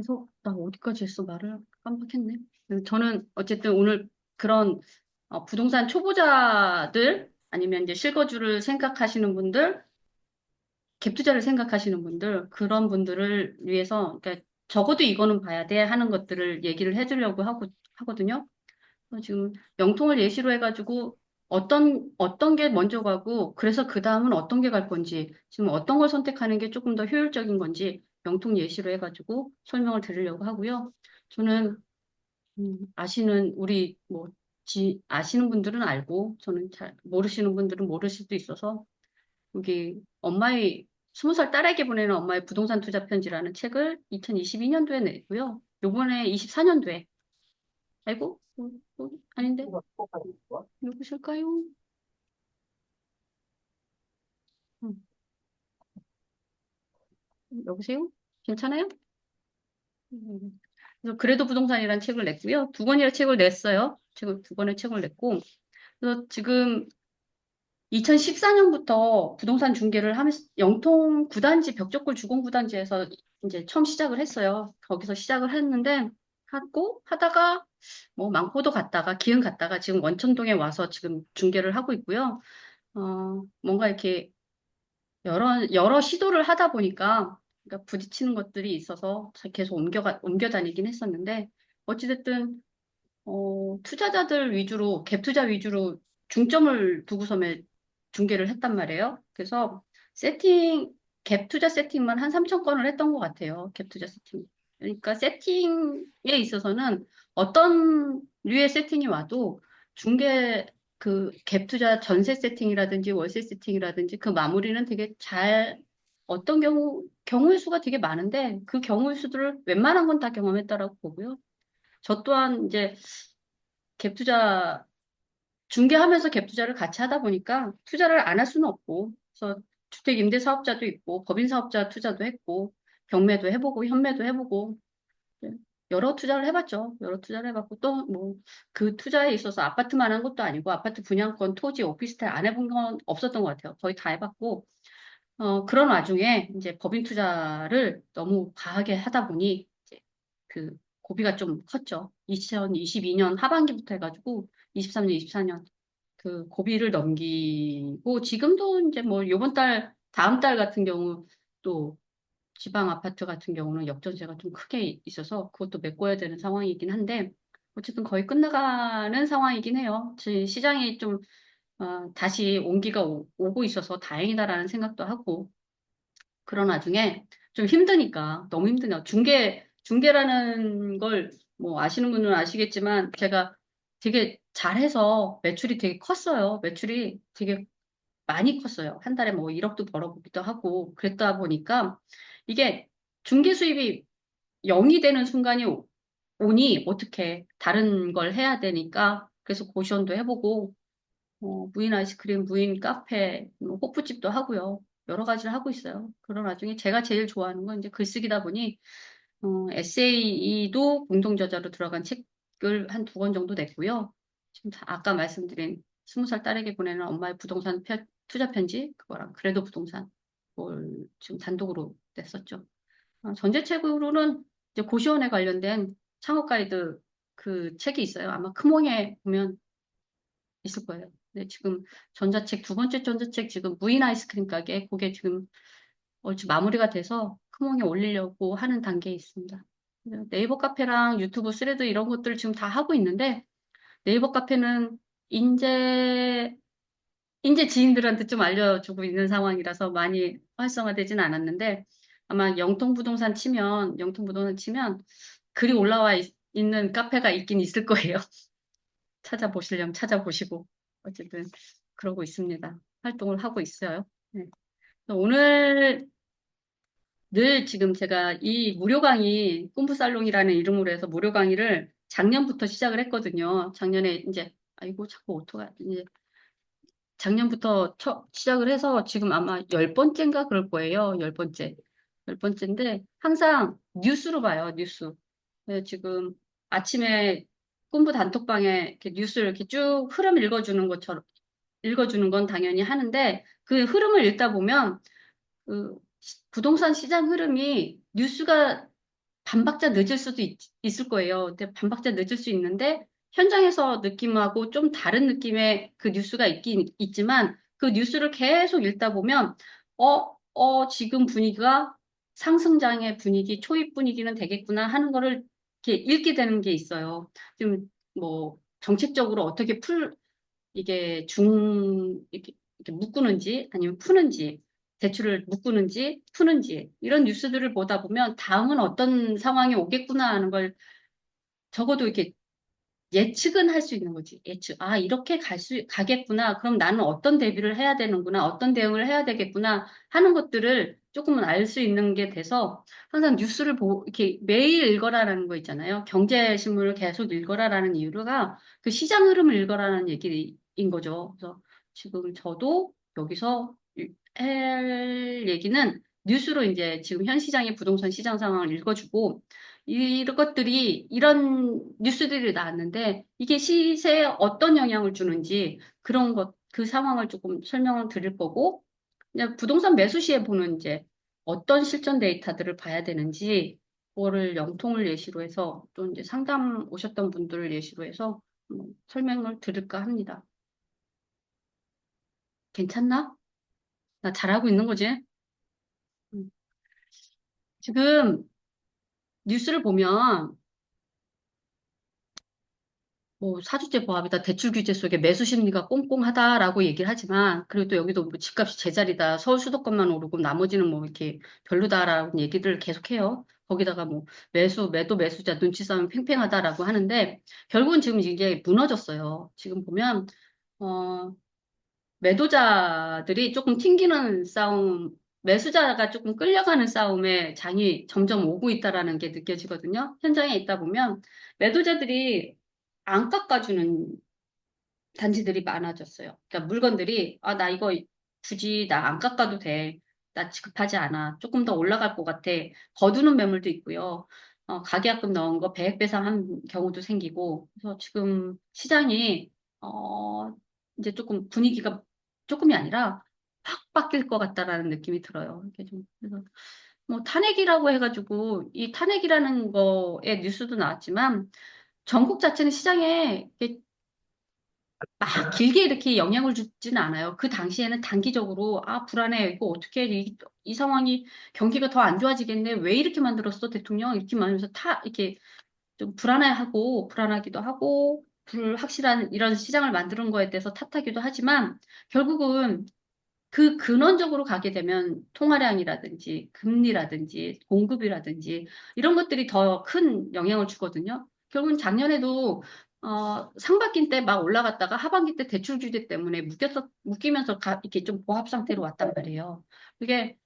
그래서 나 어디까지 했어 말을 깜빡했네. 저는 어쨌든 오늘 그런 어, 부동산 초보자들 아니면 이제 실거주를 생각하시는 분들, 갭 투자를 생각하시는 분들 그런 분들을 위해서 그러니까 적어도 이거는 봐야 돼 하는 것들을 얘기를 해주려고 하고 하거든요. 지금 영통을 예시로 해가지고 어떤 어떤 게 먼저 가고 그래서 그 다음은 어떤 게 갈 건지 지금 어떤 걸 선택하는 게 조금 더 효율적인 건지 영통 예시로 해가지고 설명을 드리려고 하고요. 저는 음, 아시는 우리 뭐 지, 아시는 분들은 알고 저는 잘 모르시는 분들은 모르실 수도 있어서 여기 엄마의 스무 살 딸에게 보내는 엄마의 부동산 투자 편지라는 책을 2022년도에 내고요. 요번에 24년도에 아이고 어, 어, 아닌데 누구실까요? 음, 여보세요? 괜찮아요? 음, 그래서 그래도 부동산이라는 책을 냈고요. 두 권이나 책을 냈어요. 지금 두 권의 책을 냈고 그래서 지금 2014년부터 부동산 중개를 하면서 영통 구단지 벽적골 주공 구단지에서 이제 처음 시작을 했어요. 거기서 시작을 했는데 하고 하다가 뭐 망포도 갔다가 기흥 갔다가 지금 원천동에 와서 지금 중개를 하고 있고요. 어, 뭔가 이렇게 여러 여러 시도를 하다 보니까 그러니까 부딪히는 것들이 있어서 계속 옮겨 옮겨 다니긴 했었는데 어찌됐든 어, 투자자들 위주로 갭 투자 위주로 중점을 두고서 매- 중개를 했단 말이에요. 그래서 세팅, 갭 투자 세팅만 한 3천 건을 했던 것 같아요. 갭 투자 세팅. 그러니까 세팅에 있어서는 어떤 류의 세팅이 와도 중개 그 갭 투자 전세 세팅이라든지 월세 세팅이라든지 그 마무리는 되게 잘 어떤 경우 경우의 수가 되게 많은데 그 경우의 수들을 웬만한 건 다 경험했다라고 보고요. 저 또한 이제 갭 투자 중개하면서 갭 투자를 같이 하다 보니까 투자를 안 할 수는 없고, 그래서 주택 임대 사업자도 있고, 법인 사업자 투자도 했고, 경매도 해보고, 현매도 해보고, 네, 여러 투자를 해봤죠. 여러 투자를 해봤고, 또 뭐, 그 투자에 있어서 아파트만 한 것도 아니고, 아파트 분양권, 토지, 오피스텔 안 해본 건 없었던 것 같아요. 거의 다 해봤고, 어, 그런 와중에 이제 법인 투자를 너무 과하게 하다 보니, 이제 그 고비가 좀 컸죠. 2022년 하반기부터 해가지고, 23년, 24년. 그 고비를 넘기고 지금도 이제 뭐 요번 달 다음 달 같은 경우 또 지방 아파트 같은 경우는 역전세가 좀 크게 있어서 그것도 메꿔야 되는 상황이긴 한데 어쨌든 거의 끝나가는 상황이긴 해요. 지- 시장이 좀 어, 다시 온기가 오, 고 있어서 다행이다라는 생각도 하고 그런 와중에 좀 힘드니까 너무 힘드네요. 중개 중개라는 걸 뭐 아시는 분은 아시겠지만 제가 되게 잘해서 매출이 되게 컸어요. 매출이 되게 많이 컸어요. 한 달에 뭐 1억도 벌어보기도 하고 그랬다 보니까 이게 중개 수입이 0이 되는 순간이 오- 오니 어떻게 다른 걸 해야 되니까 그래서 고시원도 해보고 어, 무인 아이스크림, 무인 카페, 뭐 호프집도 하고요. 여러 가지를 하고 있어요. 그런 와중에 제가 제일 좋아하는 건 이제 글쓰기다 보니 어, 에세이도 공동 저자로 들어간 책을 한 두 권 정도 냈고요. 지금 다- 아까 말씀드린 스무 살 딸에게 보내는 엄마의 부동산 편- 투자 편지 그거랑 그래도 부동산 그걸 지금 단독으로 냈었죠. 어, 전제책으로는 이제 고시원에 관련된 창업 가이드 그 책이 있어요. 아마 크몽에 보면 있을 거예요. 네, 지금 전자책, 두 번째 전자책 지금 무인 아이스크림 가게, 그게 지금 얼추 마무리가 돼서 크몽에 올리려고 하는 단계에 있습니다. 네이버 카페랑 유튜브 스레드 이런 것들 지금 다 하고 있는데, 네이버 카페는 인제, 인제 지인들한테 좀 알려주고 있는 상황이라서 많이 활성화되진 않았는데, 아마 영통부동산 치면, 영통부동산 치면 글이 올라와 있, 있는 카페가 있긴 있을 거예요. 찾아보시려면 찾아보시고 어쨌든 그러고 있습니다. 활동을 하고 있어요. 네. 오늘 늘 지금 제가 이 무료 강의 꿈부 살롱이라는 이름으로 해서 무료 강의를 작년부터 시작을 했거든요. 작년에 이제 아이고 자꾸 오토가 이제 작년부터 처, 시작을 해서 지금 아마 열 번째인가 그럴 거예요. 열 번째. 열 번째인데 항상 뉴스로 봐요. 뉴스. 네, 지금 아침에 꿈부 단톡방에 이렇게 뉴스를 이렇게 쭉 흐름 읽어주는 것처럼 읽어주는 건 당연히 하는데 그 흐름을 읽다 보면 그 시- 부동산 시장 흐름이 뉴스가 반박자 늦을 수도 있, 을 거예요. 근데 반박자 늦을 수 있는데 현장에서 느낌하고 좀 다른 느낌의 그 뉴스가 있긴 있지만 그 뉴스를 계속 읽다 보면 어, 어, 지금 분위기가 상승장의 분위기, 초입 분위기는 되겠구나 하는 거를 이렇게 읽게 되는 게 있어요. 좀 뭐 정책적으로 어떻게 풀 이게 중 이렇게, 이렇게 묶는지 아니면 푸는지 대출을 묶는지 푸는지 이런 뉴스들을 보다 보면 다음은 어떤 상황이 오겠구나 하는 걸 적어도 이렇게 예측은 할 수 있는 거지. 예측. 아, 이렇게 갈 수, 가겠구나. 그럼 나는 어떤 대비를 해야 되는구나. 어떤 대응을 해야 되겠구나. 하는 것들을 조금은 알 수 있는 게 돼서 항상 뉴스를 보, 이렇게 매일 읽어라라는 거 있잖아요. 경제신문을 계속 읽어라라는 이유가 그 시장 흐름을 읽어라는 얘기인 거죠. 그래서 지금 저도 여기서 할 얘기는 뉴스로 이제 지금 현 시장의 부동산 시장 상황을 읽어주고 이런 것들이 이런 뉴스들이 나왔는데 이게 시세에 어떤 영향을 주는지 그런 것, 그 상황을 조금 설명을 드릴 거고 그냥 부동산 매수 시에 보는 이제 어떤 실전 데이터들을 봐야 되는지 그거를 영통을 예시로 해서 또 이제 상담 오셨던 분들을 예시로 해서 설명을 드릴까 합니다. 괜찮나? 나 잘하고 있는 거지? 음. 지금 뉴스를 보면 뭐 사주제 보합이다 대출 규제 속에 매수 심리가 꽁꽁하다라고 얘기를 하지만 그리고 또 여기도 뭐 집값이 제자리다 서울 수도권만 오르고 나머지는 뭐 이렇게 별로다라는 얘기를 계속해요. 거기다가 뭐 매수 매도 매수자 눈치 싸움 팽팽하다라고 하는데 결국은 지금 이게 무너졌어요. 지금 보면 어 매도자들이 조금 튕기는 싸움 매수자가 조금 끌려가는 싸움에 장이 점점 오고 있다라는 게 느껴지거든요. 현장에 있다 보면 매도자들이 안 깎아주는 단지들이 많아졌어요. 그러니까 물건들이 아, 나 이거 굳이 나 안 깎아도 돼. 나 지급하지 않아. 조금 더 올라갈 것 같아. 거두는 매물도 있고요. 어, 가계약금 넣은 거 배액 배상한 경우도 생기고. 그래서 지금 시장이 어, 이제 조금 분위기가 조금이 아니라 확 바뀔 것 같다라는 느낌이 들어요. 이렇게 좀 그래서 뭐 탄핵이라고 해가지고 이 탄핵이라는 거에 뉴스도 나왔지만 전국 자체는 시장에 막 길게 이렇게 영향을 주지는 않아요. 그 당시에는 단기적으로 아 불안해 이거 어떻게 이, 이 상황이 경기가 더 안 좋아지겠네 왜 이렇게 만들었어 대통령 이렇게 말하면서 타 이렇게 좀 불안해하고 불안하기도 하고 불확실한 이런 시장을 만드는 거에 대해서 탓하기도 하지만 결국은 그 근원적으로 가게 되면 통화량이라든지 금리라든지 공급이라든지 이런 것들이 더 큰 영향을 주거든요. 결국은 작년에도 어, 상반기 때 막 올라갔다가 하반기 때 대출 규제 때문에 묶여서 묶이면서 가, 이렇게 좀 보합 상태로 왔단 말이에요. 그게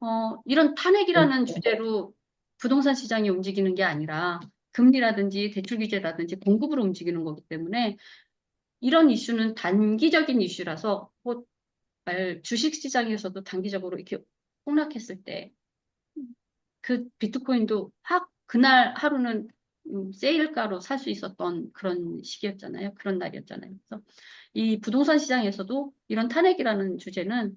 어, 이런 탄핵이라는 주제로 부동산 시장이 움직이는 게 아니라 금리라든지 대출 규제라든지 공급으로 움직이는 거기 때문에 이런 이슈는 단기적인 이슈라서 뭐 주식 시장에서도 단기적으로 이렇게 폭락했을 때 그 비트코인도 확 그날 하루는 음, 세일가로 살 수 있었던 그런 시기였잖아요. 그런 날이었잖아요. 그래서 이 부동산 시장에서도 이런 탄핵이라는 주제는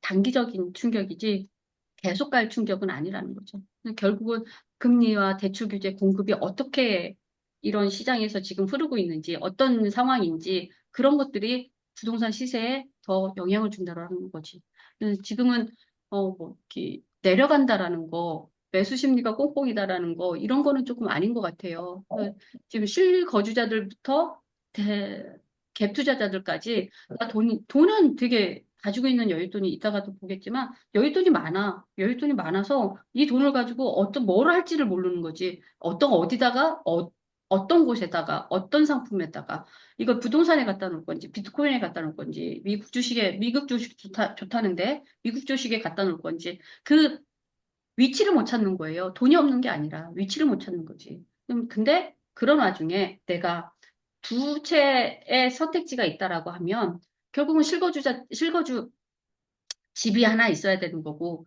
단기적인 충격이지 계속 갈 충격은 아니라는 거죠. 결국은 금리와 대출 규제 공급이 어떻게 이런 시장에서 지금 흐르고 있는지 어떤 상황인지 그런 것들이 부동산 시세에 더 영향을 준다라는 거지. 지금은 어뭐 내려간다라는 거, 매수 심리가 꽁꽁이다라는 거 이런 거는 조금 아닌 것 같아요. 지금 실거주자들부터 대, 갭 투자자들까지 나 돈이 돈은 되게 가지고 있는 여윳돈이 있다가도 보겠지만 여윳돈이 많아. 여윳돈이 많아서 이 돈을 가지고 어떤 뭘 할지를 모르는 거지. 어떤 어디다가 어, 어떤 곳에다가 어떤 상품에다가 이걸 부동산에 갖다 놓을 건지 비트코인에 갖다 놓을 건지 미국 주식에 미국 주식 좋다, 좋다는데 미국 주식에 갖다 놓을 건지 그 위치를 못 찾는 거예요. 돈이 없는 게 아니라 위치를 못 찾는 거지. 근데 그런 와중에 내가 두 채의 선택지가 있다라고 하면 결국은 실거주자, 실거주 집이 하나 있어야 되는 거고,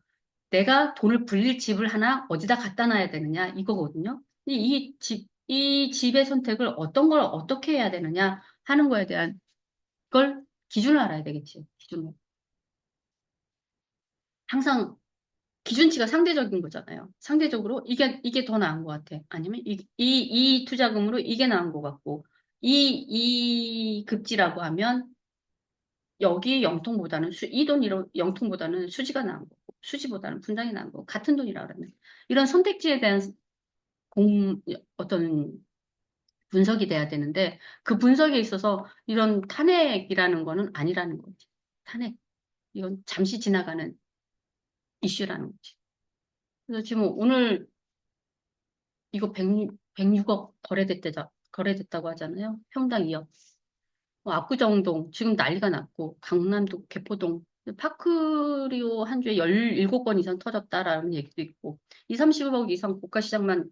내가 돈을 불릴 집을 하나 어디다 갖다 놔야 되느냐, 이거거든요. 이 집, 이 집의 선택을 어떤 걸 어떻게 해야 되느냐 하는 거에 대한 걸 기준을 알아야 되겠지, 기준을. 항상 기준치가 상대적인 거잖아요. 상대적으로 이게 이게 더 나은 것 같아. 아니면 이, 이, 이 투자금으로 이게 나은 것 같고 이, 이 급지라고 하면 여기 영통보다는 수, 이 돈이 영통보다는 수지가 나은 거고 수지보다는 분당이 나은 거고 같은 돈이라 그러면 이런 선택지에 대한 공 어떤 분석이 돼야 되는데 그 분석에 있어서 이런 탄핵이라는 거는 아니라는 거지. 탄핵. 이건 잠시 지나가는 이슈라는 거지. 그래서 지금 오늘 이거 100, 106억 거래됐다, 거래됐다고 하잖아요. 평당 2억. 뭐 압구정동 지금 난리가 났고 강남도 개포동 파크리오 한 주에 17건 이상 터졌다라는 얘기도 있고 2, 30억 이상 고가 시장만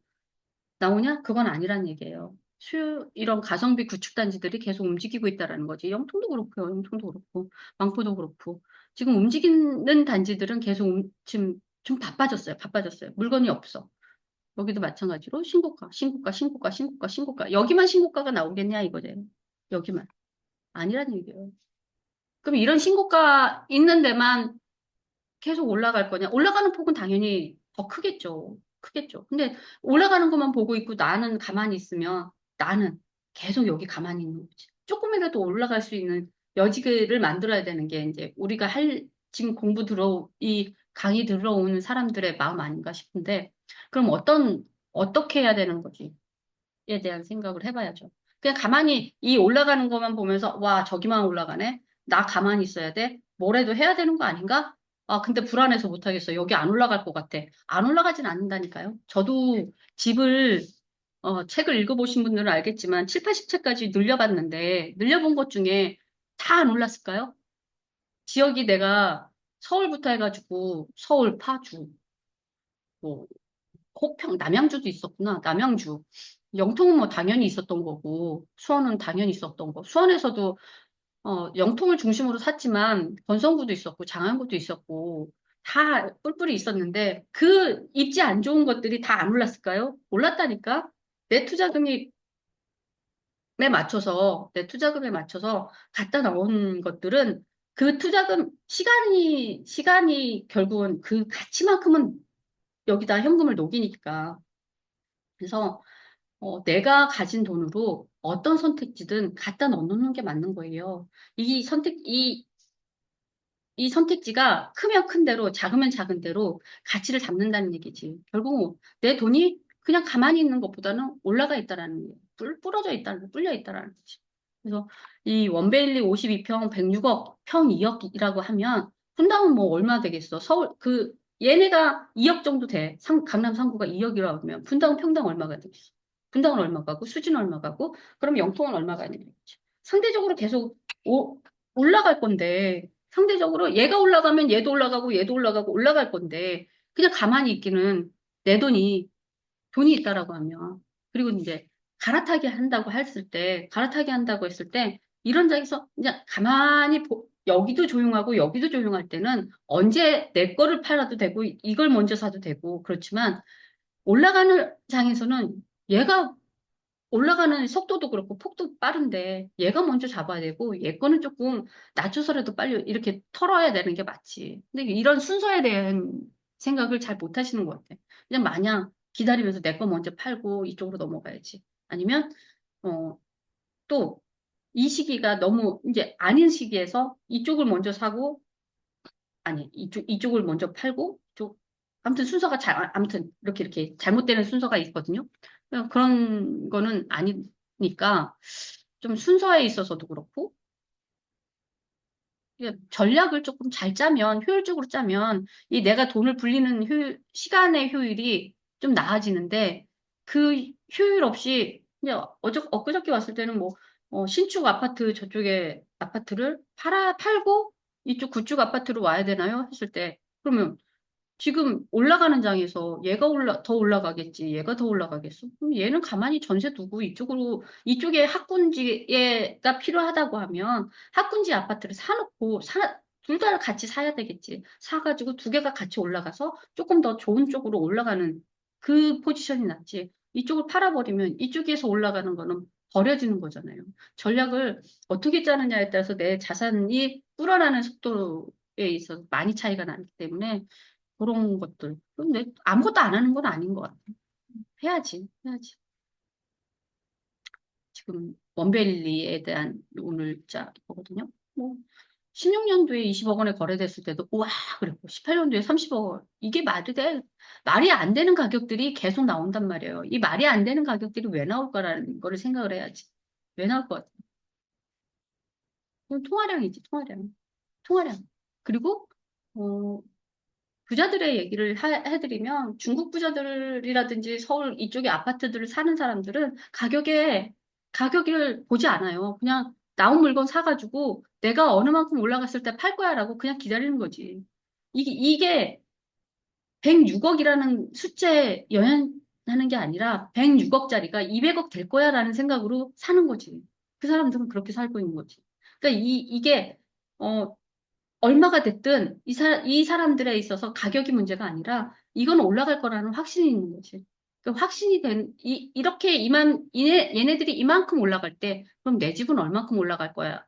나오냐? 그건 아니란 얘기예요. 수요 이런 가성비 구축 단지들이 계속 움직이고 있다라는 거지. 영통도 그렇고요. 영통도 그렇고 망포도 그렇고 지금 움직이는 단지들은 계속 움- 지금 좀 바빠졌어요. 바빠졌어요. 물건이 없어. 여기도 마찬가지로 신고가, 신고가, 신고가, 신고가, 신고가. 여기만 신고가가 나오겠냐 이거죠. 여기만. 아니라는 얘기예요. 그럼 이런 신고가 있는 데만 계속 올라갈 거냐? 올라가는 폭은 당연히 더 크겠죠. 크겠죠. 근데 올라가는 것만 보고 있고 나는 가만히 있으면 나는 계속 여기 가만히 있는 거지. 조금이라도 올라갈 수 있는 여지를 만들어야 되는 게 이제 우리가 할 지금 공부 들어 이 강의 들어오는 사람들의 마음 아닌가 싶은데 그럼 어떤 어떻게 해야 되는 거지에 대한 생각을 해봐야죠. 그냥 가만히 이 올라가는 것만 보면서 와 저기만 올라가네. 나 가만히 있어야 돼. 뭐라도 해야 되는 거 아닌가? 아 근데 불안해서 못하겠어. 여기 안 올라갈 것 같아. 안 올라가진 않는다니까요. 저도 집을 어, 책을 읽어보신 분들은 알겠지만 7, 80채까지 늘려봤는데 늘려본 것 중에 다 안 올랐을까요? 지역이 내가 서울부터 해가지고 서울, 파주, 뭐 호평, 남양주도 있었구나. 남양주. 영통은 뭐 당연히 있었던 거고 수원은 당연히 있었던 거. 수원에서도 어, 영통을 중심으로 샀지만 건성구도 있었고 장안구도 있었고 다 뿔뿔이 있었는데 그 입지 안 좋은 것들이 다 안 올랐을까요? 올랐다니까. 내 투자금이 에 맞춰서 내 투자금에 맞춰서 갖다 넣은 것들은 그 투자금 시간이 시간이 결국은 그 가치만큼은 여기다 현금을 녹이니까 그래서 어, 내가 가진 돈으로 어떤 선택지든 갖다 넣는 게 맞는 거예요. 이 선택 이 이 선택지가 크면 큰 대로 작으면 작은 대로 가치를 잡는다는 얘기지. 결국 내 돈이 그냥 가만히 있는 것보다는 올라가 있다라는 거예요. 뿔, 부러져 있다는, 뿔려 있다라는 거지. 그래서 이 원베일리 52평 106억, 평 2억이라고 하면 분당은 뭐 얼마 되겠어? 서울 그 얘네가 2억 정도 돼. 상, 강남 상구가 2억이라고 하면 분당 평당 얼마가 되겠어? 분당은 얼마 가고 수지는 얼마 가고 그럼 영통은 얼마 가냐 이거지. 상대적으로 계속 오, 올라갈 건데 상대적으로 얘가 올라가면 얘도 올라가고 얘도 올라가고 올라갈 건데 그냥 가만히 있기는 내 돈이 돈이 있다라고 하면 그리고 이제 갈아타기 한다고 했을 때 갈아타기 한다고 했을 때 이런 장에서 그냥 가만히 보, 여기도 조용하고 여기도 조용할 때는 언제 내 거를 팔아도 되고 이걸 먼저 사도 되고 그렇지만 올라가는 장에서는 얘가 올라가는 속도도 그렇고 폭도 빠른데 얘가 먼저 잡아야 되고 얘 거는 조금 낮춰서라도 빨리 이렇게 털어야 되는 게 맞지. 근데 이런 순서에 대한 생각을 잘 못 하시는 것 같아. 그냥 마냥 기다리면서 내 거 먼저 팔고 이쪽으로 넘어가야지. 아니면 어, 또 이 시기가 너무 이제 아닌 시기에서 이쪽을 먼저 사고 아니 이쪽 이쪽을 먼저 팔고 이쪽 아무튼 순서가 잘 아무튼 이렇게 이렇게 잘못되는 순서가 있거든요. 그런 거는 아니니까 좀 순서에 있어서도 그렇고 전략을 조금 잘 짜면 효율적으로 짜면 이 내가 돈을 불리는 효율, 시간의 효율이 좀 나아지는데 그 효율 없이 그냥 어저 엊그저께 왔을 때는 뭐 어, 신축 아파트 저쪽에 아파트를 팔아 팔고 이쪽 구축 아파트로 와야 되나요? 했을 때 그러면 지금 올라가는 장에서 얘가 올라 더 올라가겠지 얘가 더 올라가겠어? 그럼 얘는 가만히 전세 두고 이쪽으로 이쪽에 학군지가 필요하다고 하면 학군지 아파트를 사놓고 사, 둘 다 같이 사야 되겠지. 사가지고 두 개가 같이 올라가서 조금 더 좋은 쪽으로 올라가는 그 포지션이 낫지. 이쪽을 팔아버리면 이쪽에서 올라가는 거는 버려지는 거잖아요. 전략을 어떻게 짜느냐에 따라서 내 자산이 불어나는 속도에 있어서 많이 차이가 나기 때문에 그런 것들. 근데 아무것도 안 하는 건 아닌 것 같아. 해야지, 해야지. 지금 원벨리에 대한 오늘 자 거거든요. 뭐 16년도에 20억 원에 거래됐을 때도 우와 그랬고 18년도에 30억 원 이게 말이 돼 말이 안 되는 가격들이 계속 나온단 말이에요. 이 말이 안 되는 가격들이 왜 나올까라는 거를 생각을 해야지. 왜 나올 것 같아? 통화량이지 통화량. 통화량. 그리고 어, 부자들의 얘기를 하- 해드리면 중국 부자들이라든지 서울 이쪽에 아파트들을 사는 사람들은 가격에 가격을 보지 않아요. 그냥 나온 물건 사가지고 내가 어느 만큼 올라갔을 때 팔 거야라고 그냥 기다리는 거지. 이게, 이게 106억이라는 숫자에 연연하는 게 아니라 106억짜리가 200억 될 거야라는 생각으로 사는 거지. 그 사람들은 그렇게 살고 있는 거지. 그러니까 이, 이게 어, 얼마가 됐든 이, 사, 이 사람들에 있어서 가격이 문제가 아니라 이건 올라갈 거라는 확신이 있는 거지. 그 확신이 된, 이, 이렇게 이만, 얘네, 얘네들이 이만큼 올라갈 때, 그럼 내 집은 얼만큼 올라갈 거야?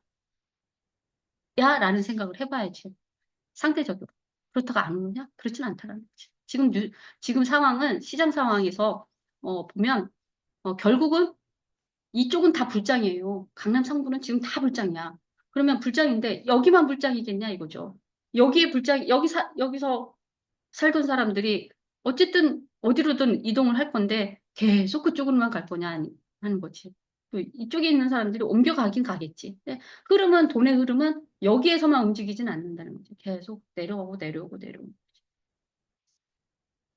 야, 라는 생각을 해봐야지. 상대적으로. 그렇다가 안 오느냐? 그렇진 않다라는 거지. 지금, 뉴- 지금 상황은, 시장 상황에서, 어, 보면, 어, 결국은 이쪽은 다 불장이에요. 강남 상부는 지금 다 불장이야. 그러면 불장인데 여기만 불장이겠냐 이거죠. 여기에 불장 여기 사, 여기서 살던 사람들이 어쨌든 어디로든 이동을 할 건데 계속 그쪽으로만 갈 거냐 하는 거지. 그 이쪽에 있는 사람들이 옮겨가긴 가겠지. 근데 흐름은 돈의 흐름은 여기에서만 움직이진 않는다는 거지. 계속 내려오고 내려오고 내려오고.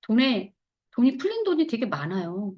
돈에 돈이 풀린 돈이 되게 많아요.